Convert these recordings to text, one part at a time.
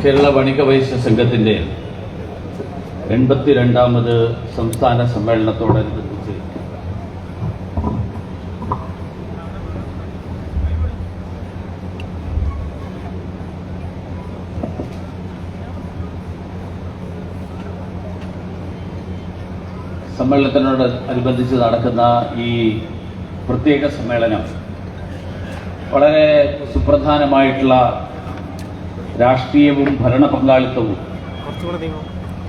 കേരള വണിക വൈശ്യ സംഘത്തിന്റെ എൺപത്തിരണ്ടാമത് സംസ്ഥാന സമ്മേളനത്തോടനുബന്ധിച്ച് സമ്മേളനത്തിനോട് അനുബന്ധിച്ച് നടക്കുന്ന ഈ പ്രത്യേക സമ്മേളനം വളരെ സുപ്രധാനമായിട്ടുള്ള രാഷ്ട്രീയവും ഭരണ പങ്കാളിത്തവും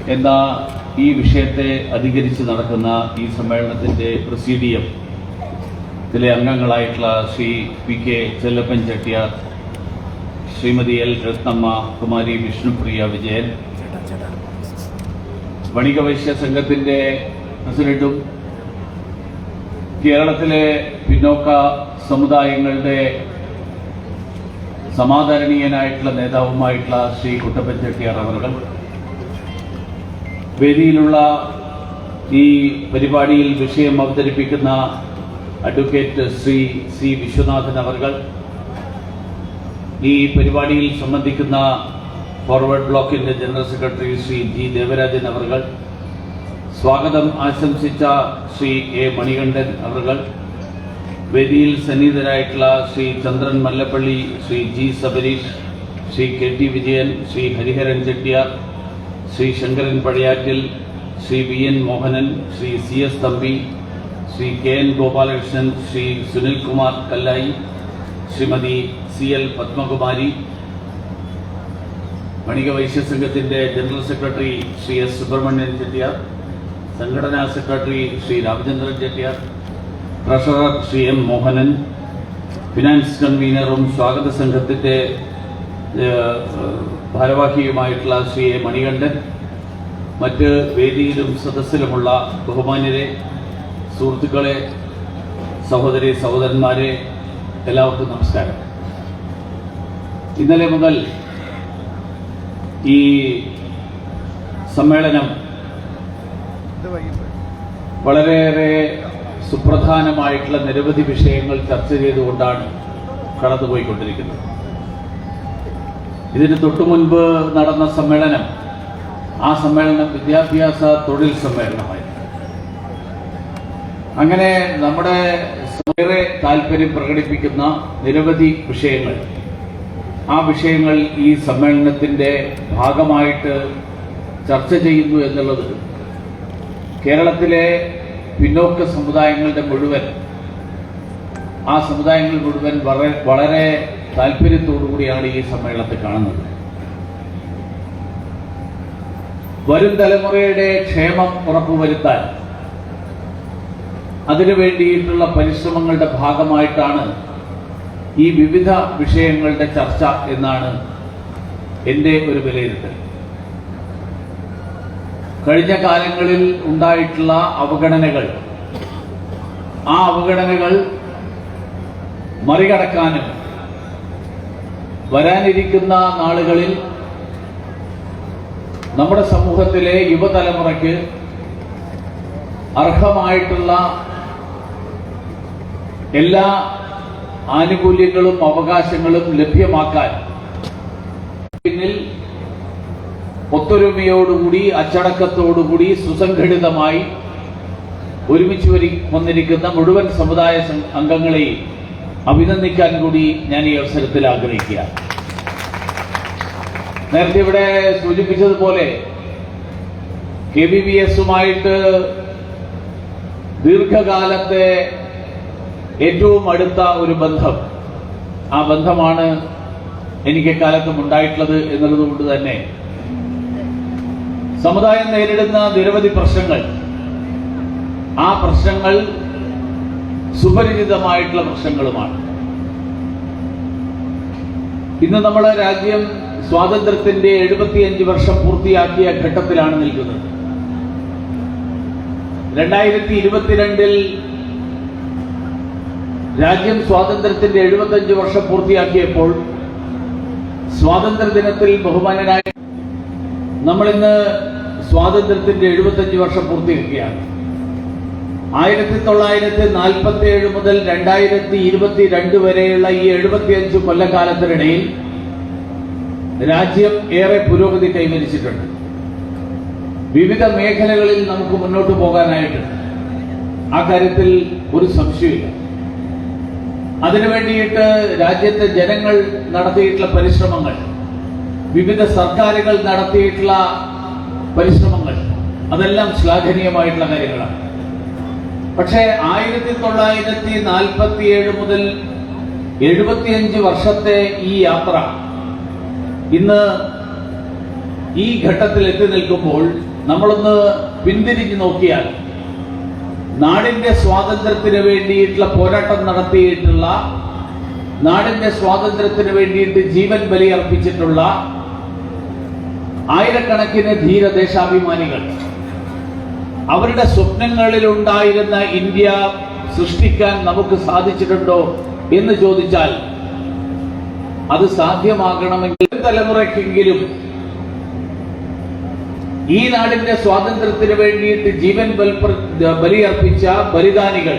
എന്ന ഈ വിഷയത്തെ അധികരിച്ച് നടക്കുന്ന ഈ സമ്മേളനത്തിന്റെ പ്രസീഡിയം ഇതിലെ അംഗങ്ങളായിട്ടുള്ള Shri P K Chellappan Chettiar Shrimati L Rathnamma Kumari Vishnupriya Vijayan Vanika Vaishya സംഘത്തിന്റെ പ്രസിഡന്റും കേരളത്തിലെ പിന്നോക്ക സമുദായങ്ങളുടെ സമാദരണീയനായിട്ടുള്ള നേതാവുമായിട്ടുള്ള ശ്രീ കുട്ടപ്പൻ അവർ വേദിയിലുള്ള ഈ പരിപാടിയിൽ വിഷയം അവതരിപ്പിക്കുന്ന അഡ്വക്കേറ്റ് ശ്രീ സി വിശ്വനാഥൻ അവർ ഈ പരിപാടിയിൽ സംബന്ധിക്കുന്ന ഫോർവേഡ് ബ്ലോക്കിന്റെ general secretary Shri G Devarajan അവർ സ്വാഗതം ആശംസിച്ച ശ്രീ എ മണികണ്ഠൻ അവർ വേദിയിൽ സന്നിഹിതരായിട്ടുള്ള Shri Chandran Mallappally Shri G Sabareesh Shri K T Vijayan Shri Hariharan Chettiar Shri Sankaran Pazhayattil Shri V N Mohanan Shri C S Thampi Shri K N Gopalakrishnan Shri Sunilkumar Kallayi Shrimati C L Padmakumari Vanika Vaishya സംഘത്തിന്റെ general secretary Shri S Subramanian Chettiar സംഘടനാ secretary Shri Ramachandran Chettiar treasurer Shri M Mohanan finance കൺവീനറും സ്വാഗത സംഘത്തിന്റെ ഏഹ്, ഭാരവാഹിയുമായിട്ടുള്ള Shri A Manikandan മറ്റ് വേദിയിലും സദസ്സിലുമുള്ള ബഹുമാന്യരെ സുഹൃത്തുക്കളെ സഹോദരി സഹോദരന്മാരെ എല്ലാവർക്കും നമസ്കാരം. ഇന്നലെ മുതൽ ഈ സമ്മേളനം വളരെയേറെ സുപ്രധാനമായിട്ടുള്ള നിരവധി വിഷയങ്ങൾ ചർച്ച ചെയ്തുകൊണ്ടാണ് കടന്നുപോയിക്കൊണ്ടിരിക്കുന്നത്. ഇതിന് തൊട്ടു മുൻപ് നടന്ന സമ്മേളനം ആ സമ്മേളനം വിദ്യാഭ്യാസ തൊഴിൽ സമ്മേളനമായിരുന്നു. അങ്ങനെ നമ്മുടെ ഏറെ താല്പര്യം പ്രകടിപ്പിക്കുന്ന നിരവധി വിഷയങ്ങൾ ആ വിഷയങ്ങൾ ഈ സമ്മേളനത്തിന്റെ ഭാഗമായിട്ട് ചർച്ച ചെയ്യുന്നു എന്നുള്ളത് കേരളത്തിലെ പിന്നോക്ക സമുദായങ്ങളുടെ മുഴുവൻ ആ സമുദായങ്ങൾ മുഴുവൻ വളരെ വളരെ താല്പര്യത്തോടുകൂടിയാണ് ഈ സമ്മേളനത്തെ കാണുന്നത്. വരും തലമുറയുടെ ക്ഷേമം ഉറപ്പുവരുത്താൻ അതിനു വേണ്ടിയിട്ടുള്ള പരിശ്രമങ്ങളുടെ ഭാഗമായിട്ടാണ് ഈ വിവിധ വിഷയങ്ങളുടെ ചർച്ച എന്നാണ് എന്റെ ഒരു വിലയിരുത്തൽ. കഴിഞ്ഞ കാലങ്ങളിൽ ഉണ്ടായിട്ടുള്ള അവഗണനകൾ. ആ അവഗണനകൾ മറികടക്കാനും വരാനിരിക്കുന്ന നാളുകളിൽ നമ്മുടെ സമൂഹത്തിലെ യുവതലമുറയ്ക്ക് അർഹമായിട്ടുള്ള എല്ലാ ആനുകൂല്യങ്ങളും അവകാശങ്ങളും ലഭ്യമാക്കാൻ ഒത്തൊരുമയോടുകൂടി അച്ചടക്കത്തോടുകൂടി സുസംഘടിതമായി ഒരുമിച്ച് വരി വന്നിരിക്കുന്ന മുഴുവൻ സമുദായ അംഗങ്ങളെയും അഭിനന്ദിക്കാൻ കൂടി ഞാൻ ഈ അവസരത്തിൽ ആഗ്രഹിക്കുക നേരത്തെ ഇവിടെ സൂചിപ്പിച്ചതുപോലെ കെ ബി ബി എസുമായിട്ട് ദീർഘകാലത്തെ ഏറ്റവും അടുത്ത ഒരു ബന്ധം ആ ബന്ധമാണ് എനിക്ക് കാലത്തും ഉണ്ടായിട്ടുള്ളത് എന്നുള്ളത് കൊണ്ട് തന്നെ സമുദായം നേരിടുന്ന നിരവധി പ്രശ്നങ്ങൾ. ആ പ്രശ്നങ്ങൾ സുപരിചിതമായിട്ടുള്ള പ്രശ്നങ്ങളുമാണ്. ഇന്ന് നമ്മുടെ രാജ്യം സ്വാതന്ത്ര്യത്തിന്റെ എഴുപത്തിയഞ്ച് വർഷം പൂർത്തിയാക്കിയ ഘട്ടത്തിലാണ് നിൽക്കുന്നത്. രണ്ടായിരത്തി ഇരുപത്തിരണ്ടിൽ രാജ്യം സ്വാതന്ത്ര്യത്തിന്റെ എഴുപത്തഞ്ച് വർഷം പൂർത്തിയാക്കിയപ്പോൾ സ്വാതന്ത്ര്യ ദിനത്തിൽ ബഹുമാനനായ നമ്മളിന്ന് സ്വാതന്ത്ര്യത്തിന്റെ എഴുപത്തഞ്ച് വർഷം പൂർത്തിയാക്കുകയാണ്. ആയിരത്തി തൊള്ളായിരത്തി നാൽപ്പത്തി ഏഴ് മുതൽ രണ്ടായിരത്തി ഇരുപത്തി രണ്ട് വരെയുള്ള ഈ എഴുപത്തിയഞ്ച് കൊല്ലക്കാലത്തിനിടയിൽ രാജ്യം ഏറെ പുരോഗതി കൈവരിച്ചിട്ടുണ്ട്. വിവിധ മേഖലകളിൽ നമുക്ക് മുന്നോട്ട് പോകാനായിട്ട് ആ കാര്യത്തിൽ ഒരു സംശയമില്ല അതിനു വേണ്ടിയിട്ട് രാജ്യത്തെ ജനങ്ങൾ നടത്തിയിട്ടുള്ള പരിശ്രമങ്ങൾ വിവിധ സർക്കാരുകൾ നടത്തിയിട്ടുള്ള പരിശ്രമങ്ങൾ. അതെല്ലാം ശ്ലാഘനീയമായിട്ടുള്ള കാര്യങ്ങളാണ്. പക്ഷേ ആയിരത്തി തൊള്ളായിരത്തി നാൽപ്പത്തി ഏഴ് മുതൽ എഴുപത്തിയഞ്ച് വർഷത്തെ ഈ യാത്ര ഇന്ന് ഈ ഘട്ടത്തിൽ എത്തി നിൽക്കുമ്പോൾ നമ്മളൊന്ന് പിന്തിരിഞ്ഞു നോക്കിയാൽ നാടിന്റെ സ്വാതന്ത്ര്യത്തിന് വേണ്ടിയിട്ടുള്ള പോരാട്ടം നടത്തിയിട്ടുള്ള നാടിന്റെ സ്വാതന്ത്ര്യത്തിന് വേണ്ടിയിട്ട് ജീവൻ ബലിയർപ്പിച്ചിട്ടുള്ള ആയിരക്കണക്കിന് ധീരദേശാഭിമാനികൾ അവരുടെ സ്വപ്നങ്ങളിൽ ഉണ്ടായിരുന്ന ഇന്ത്യ സൃഷ്ടിക്കാൻ നമുക്ക് സാധിച്ചിട്ടുണ്ടോ എന്ന് ചോദിച്ചാൽ അത് സാധ്യമാകണമെങ്കിൽ തലമുറയ്ക്കെങ്കിലും ഈ നാടിന്റെ സ്വാതന്ത്ര്യത്തിന് വേണ്ടിയിട്ട് ജീവൻ ബലിയർപ്പിച്ച ബലിദാനികൾ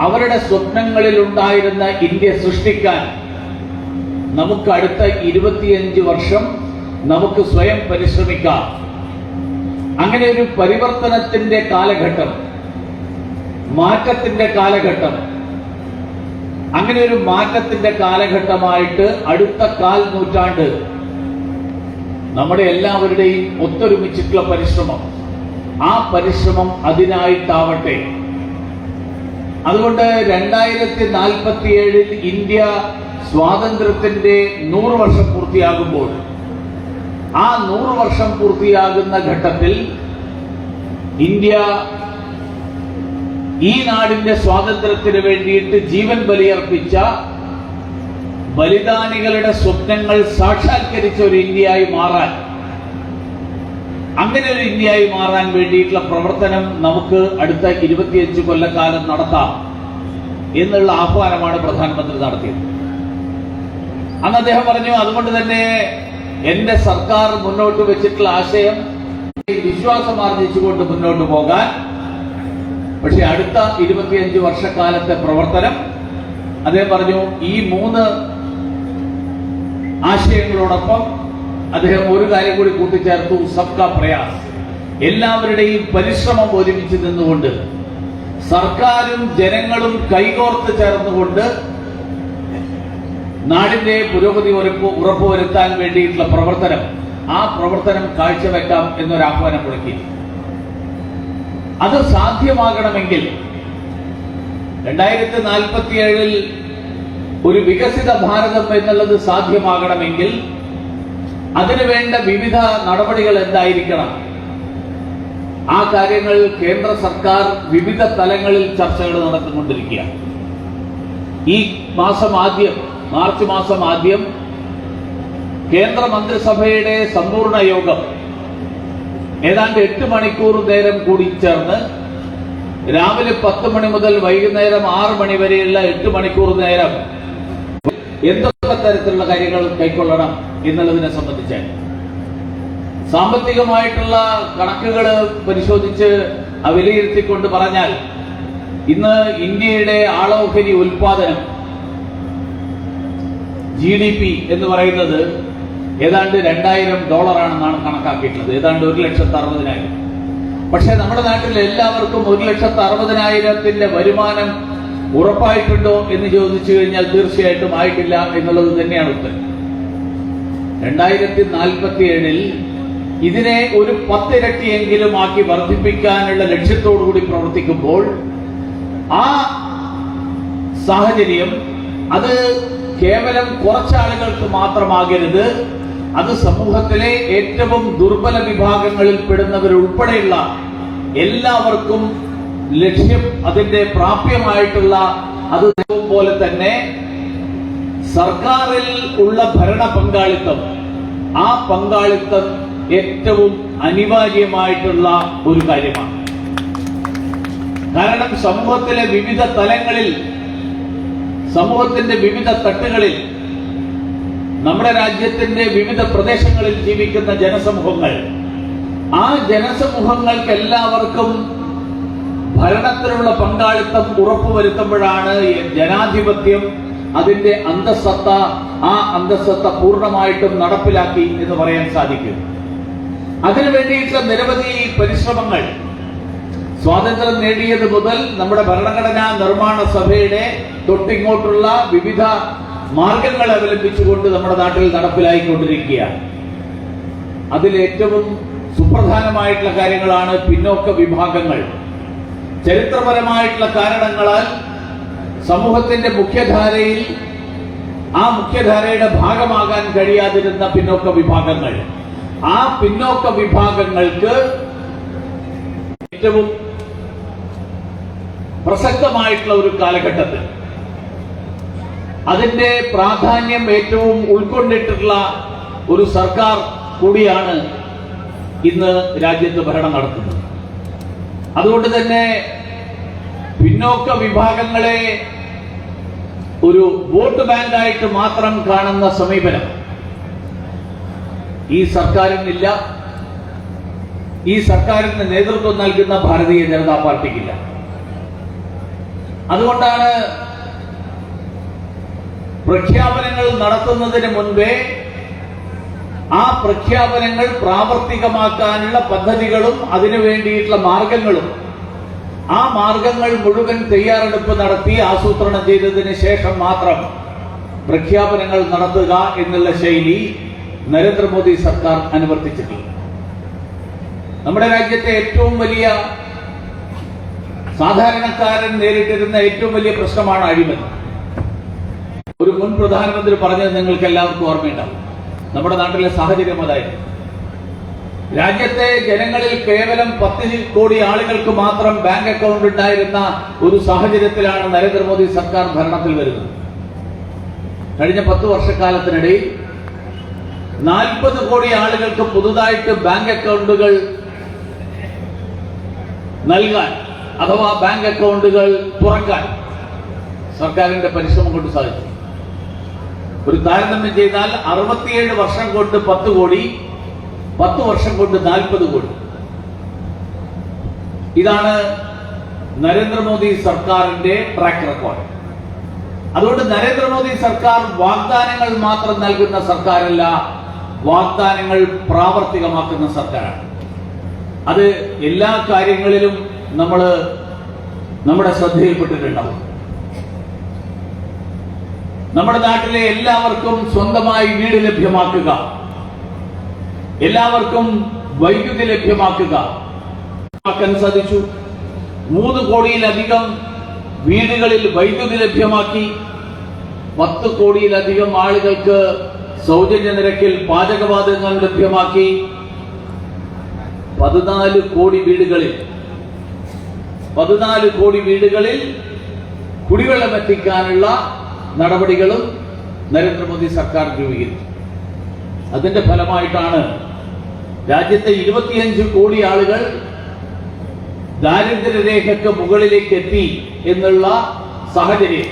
അവരുടെ സ്വപ്നങ്ങളിൽ ഉണ്ടായിരുന്ന ഇന്ത്യ സൃഷ്ടിക്കാൻ നമുക്ക് അടുത്ത ഇരുപത്തിയഞ്ച് വർഷം നമുക്ക് സ്വയം പരിശ്രമിക്കാം. അങ്ങനെ ഒരു പരിവർത്തനത്തിന്റെ കാലഘട്ടം മാറ്റത്തിന്റെ കാലഘട്ടം അങ്ങനെ ഒരു മാറ്റത്തിന്റെ കാലഘട്ടമായിട്ട് അടുത്ത കാൽ നൂറ്റാണ്ട് നമ്മുടെ എല്ലാവരുടെയും ഒത്തൊരുമിച്ചിട്ടുള്ള പരിശ്രമം. ആ പരിശ്രമം അതിനായിട്ടാവട്ടെ. അതുകൊണ്ട് രണ്ടായിരത്തി നാൽപ്പത്തിയേഴിൽ ഇന്ത്യ സ്വാതന്ത്ര്യത്തിന്റെ നൂറ് വർഷം പൂർത്തിയാകുമ്പോൾ ആ നൂറ് വർഷം പൂർത്തിയാകുന്ന ഘട്ടത്തിൽ ഇന്ത്യ ഈ നാടിന്റെ സ്വാതന്ത്ര്യത്തിന് വേണ്ടിയിട്ട് ജീവൻ ബലിയർപ്പിച്ച ബലിദാനികളുടെ സ്വപ്നങ്ങൾ സാക്ഷാത്കരിച്ച ഒരു ഇന്ത്യയായി മാറാൻ അങ്ങനെ ഒരു ഇന്ത്യയായി മാറാൻ വേണ്ടിയിട്ടുള്ള പ്രവർത്തനം നമുക്ക് അടുത്ത ഇരുപത്തിയഞ്ച് കൊല്ലക്കാലം നടത്താം എന്നുള്ള ആഹ്വാനമാണ് പ്രധാനമന്ത്രി നടത്തിയത്. അന്ന് അദ്ദേഹം പറഞ്ഞു അതുകൊണ്ട് തന്നെ എന്റെ സർക്കാർ മുന്നോട്ട് വെച്ചിട്ടുള്ള ആശയം വിശ്വാസം ആർജിച്ചുകൊണ്ട് മുന്നോട്ട് പോകാൻ. പക്ഷെ അടുത്ത ഇരുപത്തിയഞ്ച് വർഷക്കാലത്തെ പ്രവർത്തനം അദ്ദേഹം പറഞ്ഞു ഈ മൂന്ന് ആശയങ്ങളോടൊപ്പം അദ്ദേഹം ഒരു കാര്യം കൂടി കൂട്ടിച്ചേർത്തു സബ്ക പ്രയാസ്. എല്ലാവരുടെയും പരിശ്രമം ഒരുമിച്ച് നിന്നുകൊണ്ട് സർക്കാരും ജനങ്ങളും കൈകോർത്ത് ചേർന്നുകൊണ്ട് നാടിന്റെ പുരോഗതി ഉറപ്പ് ഉറപ്പുവരുത്താൻ വേണ്ടിയിട്ടുള്ള പ്രവർത്തനം ആ പ്രവർത്തനം കാഴ്ചവെക്കാം എന്നൊരു ആഹ്വാനം അത് സാധ്യമാകണമെങ്കിൽ രണ്ടായിരത്തി നാൽപ്പത്തിയേഴിൽ ഒരു വികസിത ഭാരതം എന്നുള്ളത് സാധ്യമാകണമെങ്കിൽ അതിനുവേണ്ട വിവിധ നടപടികൾ എന്തായിരിക്കണം? ആ കാര്യങ്ങൾ കേന്ദ്ര സർക്കാർ വിവിധ തലങ്ങളിൽ ചർച്ചകൾ നടത്തിക്കൊണ്ടിരിക്കുകയാണ്. ഈ മാസം ആദ്യം മാർച്ച് മാസം ആദ്യം കേന്ദ്ര മന്ത്രിസഭയുടെ സമ്പൂർണ യോഗം ഏതാണ്ട് എട്ട് മണിക്കൂർ നേരം കൂടി ചേർന്ന് രാവിലെ പത്ത് മണി മുതൽ വൈകുന്നേരം ആറ് മണി വരെയുള്ള എട്ട് മണിക്കൂർ നേരം എന്തൊക്കെ തരത്തിലുള്ള കാര്യങ്ങൾ കൈക്കൊള്ളണം എന്നുള്ളതിനെ സംബന്ധിച്ച് സാമ്പത്തികമായിട്ടുള്ള കണക്കുകൾ പരിശോധിച്ച് വിലയിരുത്തിക്കൊണ്ട് പറഞ്ഞാൽ ഇന്ന് ഇന്ത്യയുടെ ആളോഹരി ഉൽപാദനം ജി ഡി പി എന്ന് പറയുന്നത് ഏതാണ്ട് രണ്ടായിരം ഡോളറാണെന്നാണ് കണക്കാക്കിയിട്ടുള്ളത്. ഏതാണ്ട് ഒരു ലക്ഷത്തി അറുപതിനായിരം പക്ഷെ നമ്മുടെ നാട്ടിൽ എല്ലാവർക്കും ഒരു ലക്ഷത്തി അറുപതിനായിരത്തിന്റെ വരുമാനം ഉറപ്പായിട്ടുണ്ടോ എന്ന് ചോദിച്ചു കഴിഞ്ഞാൽ തീർച്ചയായിട്ടും ആയിട്ടില്ല എന്നുള്ളത് തന്നെയാണ് ഉത്തരം. രണ്ടായിരത്തി നാൽപ്പത്തി ഏഴിൽ ഇതിനെ ഒരു പത്തിരട്ടിയെങ്കിലും ആക്കി വർദ്ധിപ്പിക്കാനുള്ള ലക്ഷ്യത്തോടു കൂടി പ്രവർത്തിക്കുമ്പോൾ ആ സാഹചര്യം അത് കേവലം കുറച്ചാളുകൾക്ക് മാത്രമാകരുത്. അത് സമൂഹത്തിലെ ഏറ്റവും ദുർബല വിഭാഗങ്ങളിൽ പെടുന്നവരുൾപ്പെടെയുള്ള എല്ലാവർക്കും ലക്ഷ്യം അതിന്റെ പ്രാപ്യമായിട്ടുള്ള അത് പോലെ തന്നെ സർക്കാരിൽ ഉള്ള ഭരണ പങ്കാളിത്തം ആ പങ്കാളിത്തം ഏറ്റവും അനിവാര്യമായിട്ടുള്ള ഒരു കാര്യമാണ്. കാരണം സമൂഹത്തിലെ വിവിധ തലങ്ങളിൽ സമൂഹത്തിന്റെ വിവിധ തട്ടുകളിൽ നമ്മുടെ രാജ്യത്തിന്റെ വിവിധ പ്രദേശങ്ങളിൽ ജീവിക്കുന്ന ജനസമൂഹങ്ങൾ ആ ജനസമൂഹങ്ങൾക്ക് എല്ലാവർക്കും ഭരണത്തിലുള്ള പങ്കാളിത്തം ഉറപ്പുവരുത്തുമ്പോഴാണ് ജനാധിപത്യം അതിന്റെ അന്തസ്സത്ത ആ അന്തസ്സത്ത പൂർണമായിട്ടും നടപ്പിലാക്കി എന്ന് പറയാൻ സാധിക്കും. അതിനു വേണ്ടിയിട്ടുള്ള നിരവധി പരിശ്രമങ്ങൾ സ്വാതന്ത്ര്യം നേടിയത് മുതൽ നമ്മുടെ ഭരണഘടനാ നിർമ്മാണ സഭയുടെ തൊട്ടിങ്ങോട്ടുള്ള വിവിധ മാർഗങ്ങൾ അവലംബിച്ചുകൊണ്ട് നമ്മുടെ നാട്ടിൽ നടപ്പിലായിക്കൊണ്ടിരിക്കുകയാണ്. അതിൽ ഏറ്റവും സുപ്രധാനമായിട്ടുള്ള കാര്യങ്ങളാണ് പിന്നോക്ക വിഭാഗങ്ങൾ. ചരിത്രപരമായിട്ടുള്ള കാരണങ്ങളാൽ സമൂഹത്തിന്റെ മുഖ്യധാരയിൽ ആ മുഖ്യധാരയുടെ ഭാഗമാകാൻ കഴിയാതിരുന്ന പിന്നോക്ക വിഭാഗങ്ങൾ. ആ പിന്നോക്ക വിഭാഗങ്ങൾക്ക് ഏറ്റവും പ്രസക്തമായിട്ടുള്ള ഒരു കാലഘട്ടത്തിൽ. അതിന്റെ പ്രാധാന്യം ഏറ്റവും ഉൾക്കൊണ്ടിട്ടുള്ള ഒരു സർക്കാർ കൂടിയാണ് ഇന്ന് രാജ്യത്ത് ഭരണം നടത്തുന്നത്. അതുകൊണ്ട് തന്നെ പിന്നോക്ക വിഭാഗങ്ങളെ ഒരു വോട്ട് ബാങ്കായിട്ട് മാത്രം കാണുന്ന സമീപനം ഈ സർക്കാരിനില്ല. ഈ സർക്കാരിന് നേതൃത്വം നൽകുന്ന ഭാരതീയ ജനതാ പാർട്ടിക്കില്ല. അതുകൊണ്ടാണ് പ്രഖ്യാപനങ്ങൾ നടത്തുന്നതിന് മുൻപേ ആ പ്രഖ്യാപനങ്ങൾ പ്രാവർത്തികമാക്കാനുള്ള പദ്ധതികളും അതിനു വേണ്ടിയിട്ടുള്ള മാർഗങ്ങളും ആ മാർഗങ്ങൾ മുഴുവൻ തയ്യാറെടുപ്പ് നടത്തി ആസൂത്രണം ചെയ്തതിന് ശേഷം മാത്രം പ്രഖ്യാപനങ്ങൾ നടത്തുക എന്നുള്ള ശൈലി നരേന്ദ്രമോദി സർക്കാർ അനുവർത്തിച്ചിട്ടുണ്ട് നമ്മുടെ രാജ്യത്തെ ഏറ്റവും വലിയ സാധാരണക്കാരൻ നേരിട്ടിരുന്ന ഏറ്റവും വലിയ പ്രശ്നമാണ് അഴിമതി. ഒരു മുൻ പ്രധാനമന്ത്രി പറഞ്ഞത് നിങ്ങൾക്ക് എല്ലാവർക്കും ഓർമ്മയുണ്ടാവും. നമ്മുടെ നാട്ടിലെ സാഹചര്യം അതായിരുന്നു രാജ്യത്തെ ജനങ്ങളിൽ കേവലം പത്ത് കോടി ആളുകൾക്ക് മാത്രം ബാങ്ക് അക്കൗണ്ട് ഉണ്ടായിരുന്ന ഒരു സാഹചര്യത്തിലാണ് നരേന്ദ്രമോദി സർക്കാർ ഭരണത്തിൽ വരുന്നത്. കഴിഞ്ഞ പത്ത് വർഷക്കാലത്തിനിടയിൽ നാൽപ്പത് കോടി ആളുകൾക്ക് പുതുതായിട്ട് ബാങ്ക് അക്കൗണ്ടുകൾ നൽകാൻ അഥവാ ബാങ്ക് അക്കൗണ്ടുകൾ തുറക്കാൻ സർക്കാരിന്റെ പരിശ്രമം കൊണ്ട് സാധിച്ചു. ഒരു താരതമ്യം ചെയ്താൽ അറുപത്തിയേഴ് വർഷം കൊണ്ട് പത്ത് കോടി പത്ത് വർഷം കൊണ്ട് നാൽപ്പത് കോടി. ഇതാണ് നരേന്ദ്രമോദി സർക്കാരിന്റെ ട്രാക്ക് റെക്കോർഡ് അതുകൊണ്ട് നരേന്ദ്രമോദി സർക്കാർ വാഗ്ദാനങ്ങൾ മാത്രം നൽകുന്ന സർക്കാരല്ല വാഗ്ദാനങ്ങൾ പ്രാവർത്തികമാക്കുന്ന സർക്കാരാണ്. അത് എല്ലാ കാര്യങ്ങളിലും നമ്മൾ നമ്മുടെ ശ്രദ്ധയിൽപ്പെട്ടിട്ടുണ്ടാവും. നമ്മുടെ നാട്ടിലെ എല്ലാവർക്കും സ്വന്തമായി വീട് ലഭ്യമാക്കുക. എല്ലാവർക്കും വൈദ്യുതി ലഭ്യമാക്കുക. സാധിച്ചു. മൂന്ന് കോടിയിലധികം വീടുകളിൽ വൈദ്യുതി ലഭ്യമാക്കി. പത്ത് കോടിയിലധികം ആളുകൾക്ക് സൗജന്യ നിരക്കിൽ പാചകവാതകങ്ങൾ ലഭ്യമാക്കി. പതിനാല് കോടി വീടുകളിൽ പതിനാല് കോടി വീടുകളിൽ കുടിവെള്ളം എത്തിക്കാനുള്ള നടപടികളും നരേന്ദ്രമോദി സർക്കാർ രൂപീകരിച്ചു. അതിന്റെ ഫലമായിട്ടാണ് രാജ്യത്തെ ഇരുപത്തിയഞ്ച് കോടി ആളുകൾ ദാരിദ്ര്യരേഖയ്ക്ക് മുകളിലേക്ക് എത്തി എന്നുള്ള സാഹചര്യം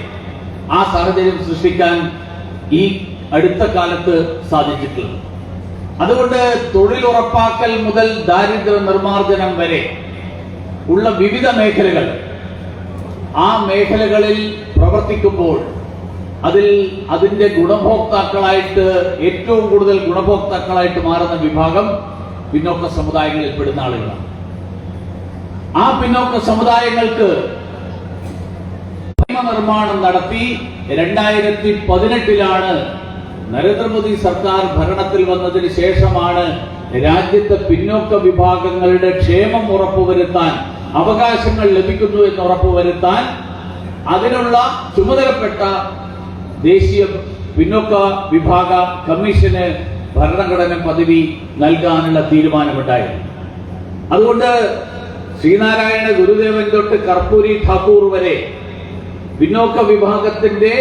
ആ സാഹചര്യം സൃഷ്ടിക്കാൻ ഈ അടുത്ത കാലത്ത് സാധിച്ചിട്ടുള്ളത് അതുകൊണ്ട് തൊഴിലുറപ്പാക്കൽ മുതൽ ദാരിദ്ര്യ നിർമ്മാർജനം വരെ ഉള്ള വിവിധ മേഖലകൾ. ആ മേഖലകളിൽ പ്രവർത്തിക്കുമ്പോൾ അതിൽ അതിന്റെ ഗുണഭോക്താക്കളായിട്ട് ഏറ്റവും കൂടുതൽ ഗുണഭോക്താക്കളായിട്ട് മാറുന്ന വിഭാഗം പിന്നോക്ക സമുദായങ്ങളിൽ പെടുന്ന ആളുകളാണ്. ആ പിന്നോക്ക സമുദായങ്ങൾക്ക് നിയമനിർമ്മാണം നടത്തി രണ്ടായിരത്തി പതിനെട്ടിലാണ് നരേന്ദ്രമോദി സർക്കാർ ഭരണത്തിൽ വന്നതിന് ശേഷമാണ് രാജ്യത്തെ പിന്നോക്ക വിഭാഗങ്ങളുടെ ക്ഷേമം ഉറപ്പുവരുത്താൻ അവകാശങ്ങൾ ലഭിക്കുന്നു എന്ന് ഉറപ്പുവരുത്താൻ അതിനുള്ള ചുമതലപ്പെട്ട ദേശീയ പിന്നോക്ക വിഭാഗ കമ്മീഷന് ഭരണഘടന പദവി നൽകാനുള്ള തീരുമാനമുണ്ടായിരുന്നു. അതുകൊണ്ട് ശ്രീനാരായണ ഗുരുദേവൻ തൊട്ട് കർപ്പൂരി ഠാക്കൂർ വരെ പിന്നോക്ക വിഭാഗത്തിന്റെ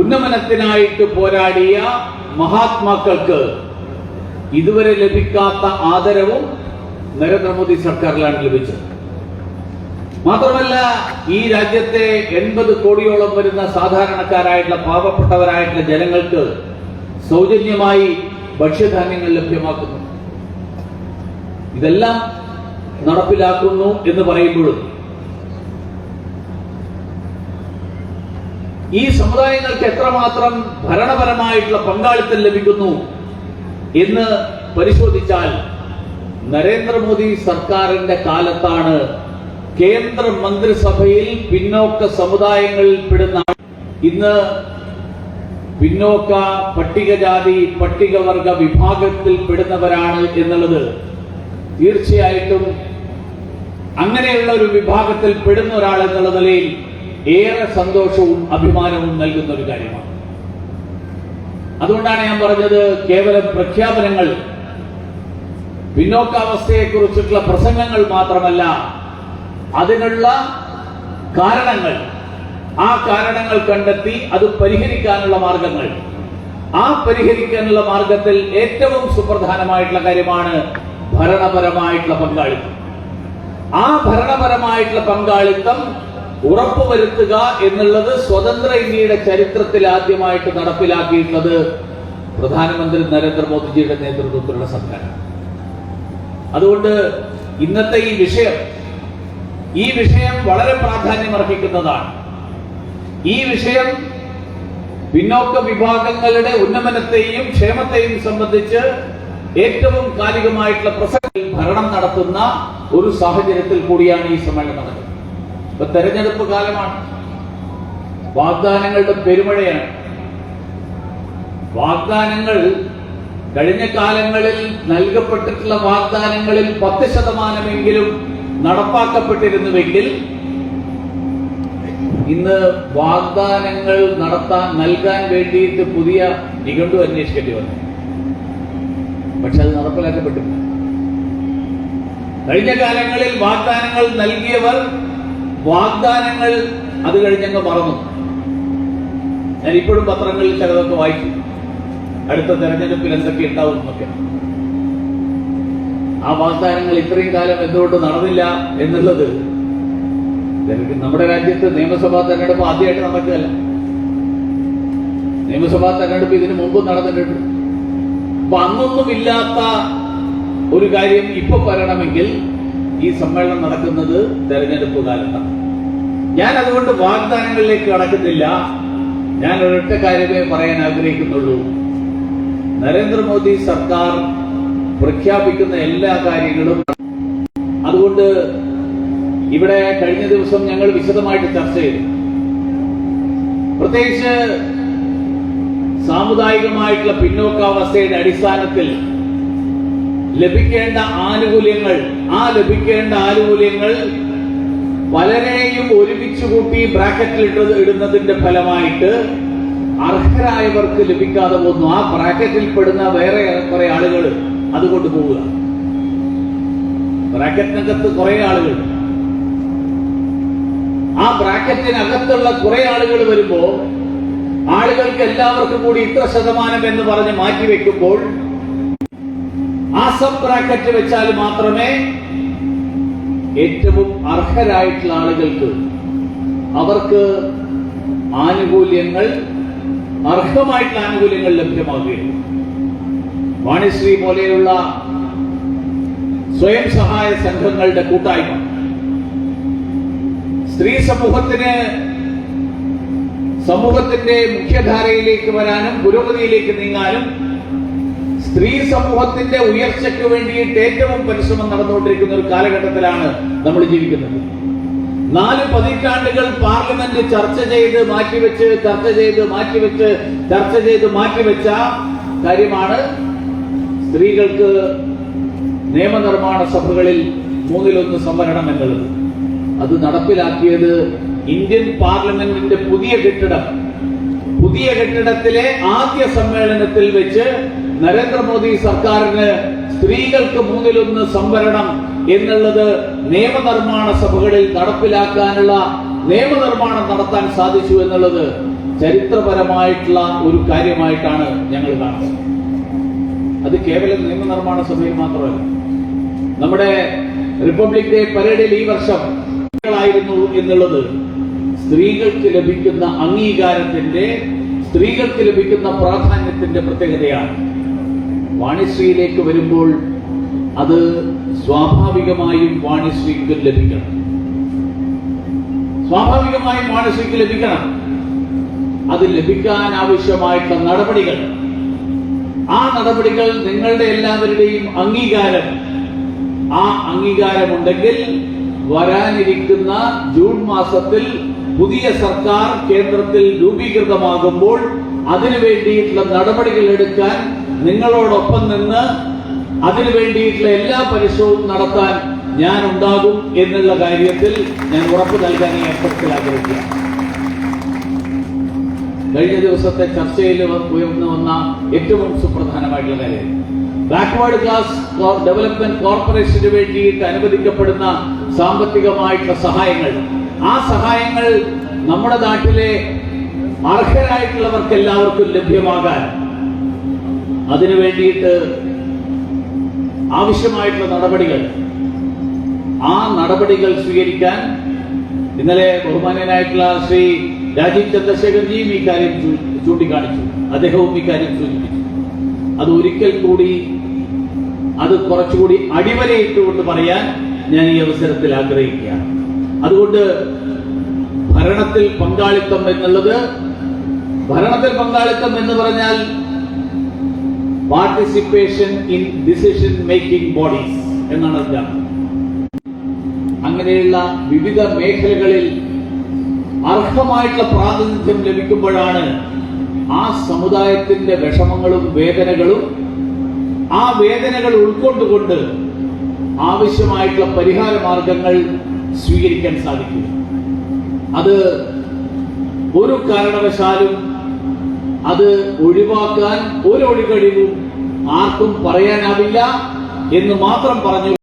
ഉന്നമനത്തിനായിട്ട് പോരാടിയ മഹാത്മാക്കൾക്ക് ഇതുവരെ ലഭിക്കാത്ത ആദരവും നരേന്ദ്രമോദി സർക്കാരിലാണ് ലഭിച്ചത്. മാത്രമല്ല ഈ രാജ്യത്തെ എൺപത് കോടിയോളം വരുന്ന സാധാരണക്കാരായിട്ടുള്ള പാവപ്പെട്ടവരായിട്ടുള്ള ജനങ്ങൾക്ക് സൗജന്യമായി ഭക്ഷ്യധാന്യങ്ങൾ ലഭ്യമാക്കുന്നു. ഇതെല്ലാം നടപ്പിലാക്കുന്നു എന്ന് പറയുമ്പോഴും ഈ സമുദായങ്ങൾക്ക് എത്രമാത്രം ഭരണപരമായിട്ടുള്ള പങ്കാളിത്തം ലഭിക്കുന്നു എന്ന് പരിശോധിച്ചാൽ നരേന്ദ്രമോദി സർക്കാരിന്റെ കാലത്താണ് കേന്ദ്ര മന്ത്രിസഭയിൽ പിന്നോക്ക സമുദായങ്ങളിൽ പെടുന്ന ഇന്ന് പിന്നോക്ക പട്ടികജാതി പട്ടികവർഗ വിഭാഗത്തിൽ പെടുന്നവരാണ് എന്നുള്ളത് തീർച്ചയായിട്ടും അങ്ങനെയുള്ള ഒരു വിഭാഗത്തിൽ പെടുന്ന ഒരാൾ എന്നുള്ള നിലയിൽ ഏറെ സന്തോഷവും അഭിമാനവും നൽകുന്ന ഒരു കാര്യമാണ്. അതുകൊണ്ടാണ് ഞാൻ പറഞ്ഞത് കേവലം പ്രഖ്യാപനങ്ങൾ പിന്നോക്കാവസ്ഥയെക്കുറിച്ചിട്ടുള്ള പ്രസംഗങ്ങൾ മാത്രമല്ല അതിനുള്ള കാരണങ്ങൾ. ആ കാരണങ്ങൾ കണ്ടെത്തി അത് പരിഹരിക്കാനുള്ള മാർഗങ്ങൾ. ആ പരിഹരിക്കാനുള്ള മാർഗത്തിൽ ഏറ്റവും സുപ്രധാനമായിട്ടുള്ള കാര്യമാണ് ഭരണപരമായിട്ടുള്ള പങ്കാളിത്തം. ആ ഭരണപരമായിട്ടുള്ള പങ്കാളിത്തം ഉറപ്പുവരുത്തുക എന്നുള്ളത് സ്വതന്ത്ര ഇന്ത്യയുടെ ചരിത്രത്തിൽ ആദ്യമായിട്ട് നടപ്പിലാക്കിയിട്ടുള്ളത് പ്രധാനമന്ത്രി നരേന്ദ്രമോദിജിയുടെ നേതൃത്വത്തിലുള്ള സർക്കാരാണ്. അതുകൊണ്ട് ഇന്നത്തെ ഈ വിഷയം ഈ വിഷയം വളരെ പ്രാധാന്യം അർഹിക്കുന്നതാണ് ഈ വിഷയം പിന്നോക്ക വിഭാഗങ്ങളുടെ ഉന്നമനത്തെയും ക്ഷേമത്തെയും സംബന്ധിച്ച് ഏറ്റവും കാലികമായിട്ടുള്ള പ്രസക്തി ഭരണം നടത്തുന്ന ഒരു സാഹചര്യത്തിൽ കൂടിയാണ് ഈ സമ്മേളനം നടക്കുന്നത്. ഇപ്പൊ തെരഞ്ഞെടുപ്പ് കാലമാണ്. വാഗ്ദാനങ്ങളുടെ പെരുമഴയാണ്. വാഗ്ദാനങ്ങൾ കഴിഞ്ഞ കാലങ്ങളിൽ നൽകപ്പെട്ടിട്ടുള്ള വാഗ്ദാനങ്ങളിൽ പത്ത് ശതമാനമെങ്കിലും നടപ്പാക്കപ്പെട്ടിരുന്നുവെങ്കിൽ ഇന്ന് വാഗ്ദാനങ്ങൾ നടത്താൻ നൽകാൻ വേണ്ടിയിട്ട് പുതിയ നിഘണ്ടു അന്വേഷിക്കേണ്ടി വന്നു. പക്ഷെ അത് നടപ്പിലാക്കപ്പെട്ടില്ല കഴിഞ്ഞ കാലങ്ങളിൽ വാഗ്ദാനങ്ങൾ നൽകിയവർ വാഗ്ദാനങ്ങൾ അത് കഴിഞ്ഞങ്ങ് മറന്നു. ഞാൻ ഇപ്പോഴും പത്രങ്ങളിൽ ചിലതൊക്കെ വായിക്കും. അടുത്ത തെരഞ്ഞെടുപ്പിൽ എന്തൊക്കെ ഉണ്ടാവും എന്നൊക്കെ. ആ വാഗ്ദാനങ്ങൾ ഇത്രയും കാലം എന്തുകൊണ്ട് നടന്നില്ല എന്നുള്ളത് നമ്മുടെ രാജ്യത്ത് നിയമസഭാ തെരഞ്ഞെടുപ്പ് ആദ്യമായിട്ട് നടക്കുകയല്ല നിയമസഭാ തെരഞ്ഞെടുപ്പ് ഇതിനു മുമ്പ് നടന്നിട്ടുണ്ട്. അപ്പൊ അന്നൊന്നും ഇല്ലാത്ത ഒരു കാര്യം ഇപ്പൊ വരണമെങ്കിൽ ഈ സമ്മേളനം നടക്കുന്നത് തെരഞ്ഞെടുപ്പ് കാലത്താണ്. ഞാൻ അതുകൊണ്ട് വാഗ്ദാനങ്ങളിലേക്ക് കടക്കുന്നില്ല ഞാൻ ഒരൊറ്റ കാര്യമേ പറയാൻ ആഗ്രഹിക്കുന്നുള്ളൂ. നരേന്ദ്രമോദി സർക്കാർ പ്രഖ്യാപിക്കുന്ന എല്ലാ കാര്യങ്ങളും. അതുകൊണ്ട് ഇവിടെ കഴിഞ്ഞ ദിവസം ഞങ്ങൾ വിശദമായിട്ട് ചർച്ച ചെയ്തു. പ്രത്യേകിച്ച് സാമുദായികമായിട്ടുള്ള പിന്നോക്കാവസ്ഥയുടെ അടിസ്ഥാനത്തിൽ ലഭിക്കേണ്ട ആനുകൂല്യങ്ങൾ ആ ലഭിക്കേണ്ട ആനുകൂല്യങ്ങൾ പലരെയും ഒരുമിച്ച് കൂട്ടി ബ്രാക്കറ്റിൽ ഇടുന്നതിന്റെ ഫലമായിട്ട് അർഹരായവർക്ക് ലഭിക്കാതെ പോകുന്നു. ആ ബ്രാക്കറ്റിൽ പെടുന്ന വേറെ കുറെ ആളുകൾ അതുകൊണ്ട് പോവുക. ബ്രാക്കറ്റിനകത്ത് കുറെ ആളുകൾ. ആ ബ്രാക്കറ്റിനകത്തുള്ള കുറെ ആളുകൾ വരുമ്പോ ആളുകൾക്ക് എല്ലാവർക്കും കൂടി ഇത്ര ശതമാനം എന്ന് പറഞ്ഞ് മാറ്റിവെക്കുമ്പോൾ ആ സബ് ബ്രാക്കറ്റ് വെച്ചാൽ മാത്രമേ ഏറ്റവും അർഹരായിട്ടുള്ള ആളുകൾക്ക് അവർക്ക് ആനുകൂല്യങ്ങൾ അർഹമായിട്ടുള്ള ആനുകൂല്യങ്ങൾ ലഭ്യമാകുകയുള്ളൂ വാണിശ്രീ പോലെയുള്ള സ്വയം സഹായ സംഘങ്ങളുടെ കൂട്ടായ്മ. സ്ത്രീ സമൂഹത്തിന് സമൂഹത്തിന്റെ മുഖ്യധാരയിലേക്ക് വരാനും പുരോഗതിയിലേക്ക് നീങ്ങാനും സ്ത്രീ സമൂഹത്തിന്റെ ഉയർച്ചയ്ക്ക് വേണ്ടിയിട്ട് ഏറ്റവും പരിശ്രമം നടന്നുകൊണ്ടിരിക്കുന്ന ഒരു കാലഘട്ടത്തിലാണ് നമ്മൾ ജീവിക്കുന്നത്. നാല് പതിറ്റാണ്ടുകൾ പാർലമെന്റ് ചർച്ച ചെയ്ത് മാറ്റിവെച്ച് ചർച്ച ചെയ്ത് മാറ്റിവെച്ച് ചർച്ച ചെയ്ത് മാറ്റിവെച്ച കാര്യമാണ് സ്ത്രീകൾക്ക് നിയമനിർമ്മാണ സഭകളിൽ മൂന്നിലൊന്ന് സംവരണം എന്നുള്ളത്. അത് നടപ്പിലാക്കിയത് ഇന്ത്യൻ പാർലമെന്റിന്റെ പുതിയ കെട്ടിടം. പുതിയ കെട്ടിടത്തിലെ ആദ്യ സമ്മേളനത്തിൽ വെച്ച് നരേന്ദ്രമോദി സർക്കാരിന് സ്ത്രീകൾക്ക് മൂന്നിലൊന്ന് സംവരണം എന്നുള്ളത് നിയമനിർമ്മാണ സഭകളിൽ നടപ്പിലാക്കാനുള്ള നിയമനിർമ്മാണം നടത്താൻ സാധിച്ചു എന്നുള്ളത് ചരിത്രപരമായിട്ടുള്ള ഒരു കാര്യമായിട്ടാണ് ഞങ്ങൾ കാണുന്നത്. അത് കേവലം നിയമനിർമ്മാണ സഭയിൽ മാത്രമല്ല. നമ്മുടെ റിപ്പബ്ലിക് ഡേ പരേഡിൽ ഈ വർഷം ആയിരുന്നു എന്നുള്ളത് സ്ത്രീകൾക്ക് ലഭിക്കുന്ന അംഗീകാരത്തിന്റെ സ്ത്രീകൾക്ക് ലഭിക്കുന്ന പ്രാധാന്യത്തിന്റെ പ്രത്യേകതയാണ്. വാണിശ്രീയിലേക്ക് വരുമ്പോൾ അത് സ്വാഭാവികമായും വാണിശ്രീക്ക് ലഭിക്കണം. സ്വാഭാവികമായും വാണിശ്രീക്ക് ലഭിക്കണം. അത് ലഭിക്കാൻ ആവശ്യമായിട്ടുള്ള നടപടികൾ ആ നടപടികൾ നിങ്ങളുടെ എല്ലാവരുടെയും അംഗീകാരം. ആ അംഗീകാരമുണ്ടെങ്കിൽ വരാനിരിക്കുന്ന ജൂൺ മാസത്തിൽ പുതിയ സർക്കാർ കേന്ദ്രത്തിൽ രൂപീകൃതമാകുമ്പോൾ അതിനു വേണ്ടിയിട്ടുള്ള നടപടികൾ എടുക്കാൻ നിങ്ങളോടൊപ്പം നിന്ന് അതിനു വേണ്ടിയിട്ടുള്ള എല്ലാ പരിശ്രമവും നടത്താൻ ഞാൻ ഉണ്ടാകും എന്നുള്ള കാര്യത്തിൽ ഞാൻ ഉറപ്പ് നൽകാൻ ഈ അർത്ഥത്തിൽ ആഗ്രഹിക്കുകയാണ്. കഴിഞ്ഞ ദിവസത്തെ ചർച്ചയിൽ ഉയർന്നു വന്ന ഏറ്റവും സുപ്രധാനമായിട്ടുള്ള കാര്യം. ബാക്ക്വേർഡ് ക്ലാസ് ഡെവലപ്മെന്റ് കോർപ്പറേഷന് വേണ്ടിയിട്ട് അനുവദിക്കപ്പെടുന്ന സാമ്പത്തികമായിട്ടുള്ള സഹായങ്ങൾ. ആ സഹായങ്ങൾ നമ്മുടെ നാട്ടിലെ അർഹരായിട്ടുള്ളവർക്ക് എല്ലാവർക്കും ലഭ്യമാകാൻ അതിനു വേണ്ടിയിട്ട് ആവശ്യമായിട്ടുള്ള നടപടികൾ. ആ നടപടികൾ സ്വീകരിക്കാൻ ഇന്നലെ ബഹുമാനീയനായിട്ടുള്ള ശ്രീ രാജീവ് ചന്ദ്രശേഖർജിയും ഈ കാര്യം ചൂണ്ടിക്കാണിച്ചു. അദ്ദേഹവും ഈ കാര്യം സൂചിപ്പിച്ചു. അത് ഒരിക്കൽ കൂടി അത് കുറച്ചുകൂടി അടിവരയിട്ടുകൊണ്ട് പറയാൻ ഞാൻ ഈ അവസരത്തിൽ ആഗ്രഹിക്കുകയാണ്. അതുകൊണ്ട് ഭരണത്തിൽ പങ്കാളിത്തം എന്നുള്ളത് ഭരണത്തിൽ പങ്കാളിത്തം എന്ന് പറഞ്ഞാൽ participation in decision making bodies എന്നാണ് അതിന്റെ അങ്ങനെയുള്ള വിവിധ മേഖലകളിൽ അർഹമായിട്ടുള്ള പ്രാതിനിധ്യം ലഭിക്കുമ്പോഴാണ് ആ സമുദായത്തിന്റെ വിഷമങ്ങളും വേദനകളും ആ വേദനകൾ ഉൾക്കൊണ്ടുകൊണ്ട് ആവശ്യമായിട്ടുള്ള പരിഹാര മാർഗങ്ങൾ സ്വീകരിക്കാൻ സാധിക്കും. അത് ഒരു കാരണവശാലും അത് ഒഴിവാക്കാൻ ഒരു ഒഴികഴിവും ആർക്കും പറയാനാവില്ല എന്ന് മാത്രം പറഞ്ഞു